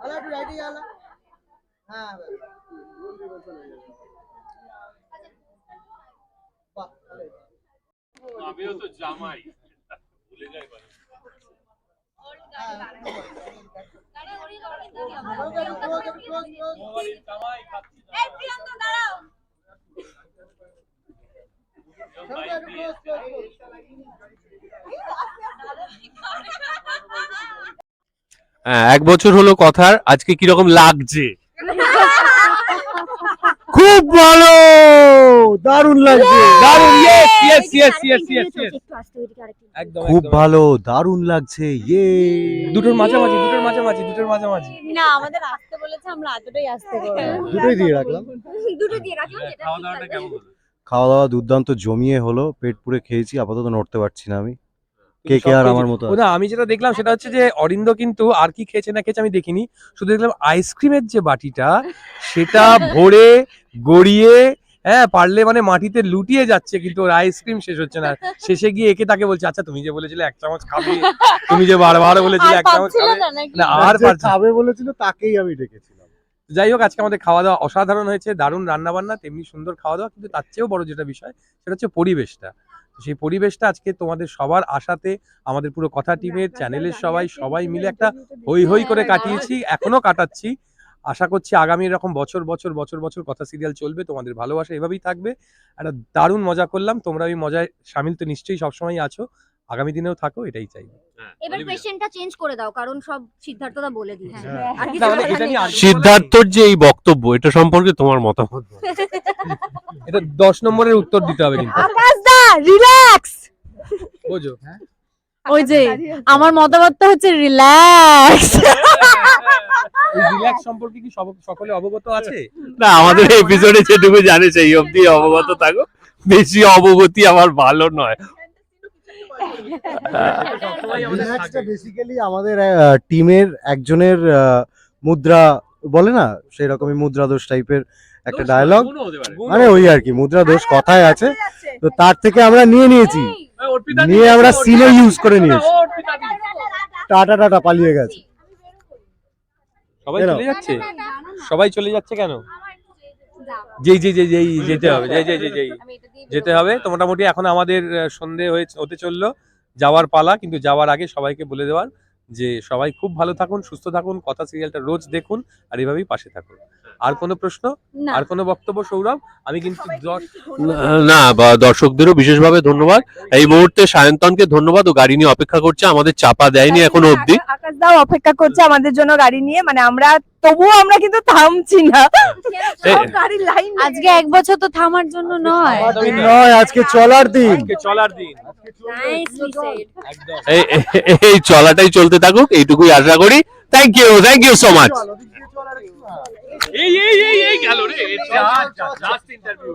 আলা একটু রাইটে আলা। হ্যাঁ বাহ আমিও তো জামাই। ভুলে যাই মানে এক বছর হলো কথার আজকে কীরকম লাগছে? খুব ভালো! দারুণ লাগছে! দারুণ yes yes yes yes yes yes একদম খুব ভালো দারুণ লাগছে ইয়ে দুটোর মাঝামাঝি দুটোর মাঝামাঝি দুটোর মাঝামাঝি। না আমাদের আসতে বলেছে আমরা এতটাই আসতে করব দুটোই দিয়ে রাখলাম। দুটো দিয়ে রাখলাম খাওয়া দাওয়াটা কেমন হলো? খাওয়া দাওয়া দুর্দান্ত জমিয়ে হলো পেট পুরে খেয়েছি আপাতত নড়তে পারছি না আমি। কে কে আর আমার মতো না আমি যেটা দেখলাম সেটা হচ্ছে যে অরিন্দ কিন্তু আর কি খেয়েছে না খেয়েছে আমি দেখিনি। শুধু দেখলাম আইসক্রিমের যে বাটিটা সেটা ভরে গড়িয়ে হ্যাঁ পারলে মানে মাটিতে লুটিয়ে যাচ্ছে কিন্তু ওর আইসক্রিম শেষ হচ্ছে না। শেষে গিয়ে একে তাকে বলছে আচ্ছা তুমি যে বলেছিলে এক চামচ খাবে তুমি যে বারবার বলেছিলে এক চামচ খাবে না? আর খাবে বলেছিল তাকেই আমি ডেকেছিলাম। যাই হোক আজকে আমাদের খাওয়া দাওয়া অসাধারণ হয়েছে দারুণ রান্না বান্না তেমনি সুন্দর খাওয়া দাওয়া কিন্তু তার চেয়েও বড় যেটা বিষয় সেটা হচ্ছে পরিবেশটা। সেই পরিবেশটা আজকে তোমাদের সবার আশাতে আমাদের পুরো কথা টিমের চ্যানেলের সবাই সবাই মিলে একটা হই হই করে কাটিয়েছি এখনও কাটাচ্ছি। আশা করছি আগামী এরকম বছর বছর বছর বছর কথা সিরিয়াল চলবে তোমাদের ভালোবাসা এভাবেই থাকবে। একটা দারুণ মজা করলাম তোমরা ওই মজায় সামিল তো নিশ্চয়ই সবসময় আছো। আগামী দিনেও থাকো এটাই চাই। এবার পেশেন্টটা চেঞ্জ করে দাও কারণ সব সিদ্ধার্থদা বলে দিয়েছে। হ্যাঁ। মানে সিদ্ধার্থর যে এই বক্তব্য এটা সম্পর্কে তোমার মতামত? এটা দশ নম্বরের উত্তর দিতে হবে কিন্তু। রিল্যাক্স বোঝো ওই যে আমার মতামতটা হচ্ছে রিল্যাক্স এই রিল্যাক্স সম্পর্কে কি সকলে অবগত আছে? না আমাদের এপিসোডে যেটুকু জানে সেই অবধি অবগত থাকো। বেশি অবগতি আমার ভালো নয়। রিল্যাক্সটা বেসিক্যালি আমাদের টিমের একজনের আহ, মুদ্রা বলে না সেই রকমই মুদ্রা দোষ টাইপের একটা ডায়লগ। মানে ওই আর কি মুদ্রা দোষ কথায় আছে। তো তার থেকে আমরা নিয়ে নিয়েছি। নিয়ে আমরা সিনে ইউজ করে নিয়েছি। টাটা টাটা পালিয়ে গেছে। সবাই চলে যাচ্ছে? সবাই চলে যাচ্ছে কেন? যেই যেই যেই যেই যেতে হবে যেই যেই যেতে হবে। তো মোটামুটি এখন আমাদের সন্ধে হয়ে হতে চলল। যাওয়ার পালা কিন্তু যাওয়ার আগে সবাইকে বলে দেওয়ার। যে সবাই খুব ভালো থাকুন, সুস্থ থাকুন, কথা সিরিয়ালটা রোজ দেখুন আর এভাবেই পাশে থাকুন। আর কোনো প্রশ্ন? আর কোনো বক্তব্য সৌরভ? আমি কিন্তু না বা দর্শকদেরও বিশেষভাবে ধন্যবাদ। এই মুহূর্তে সায়ন্তনকে ধন্যবাদ। ও গাড়ি নিয়ে অপেক্ষা করছে আমাদের চাপা দেয়নি এখনও অবধি। আকাশ দাও অপেক্ষা করছে আমাদের জন্য গাড়ি নিয়ে। মানে আমরা তবুও আমরা কিন্তু থামছি না। আজকে এক বছর তো থামার জন্য নয়। নয় আজকে চলার দিন। চলার দিন। নাইসলি সেড একদম। এই এই- এই চলাটাই চলতে থাকুক এইটুকুই আশা করি। Thank you thank you so much এই এই এই এই গেল রে জাস্ট ইন্টারভিউ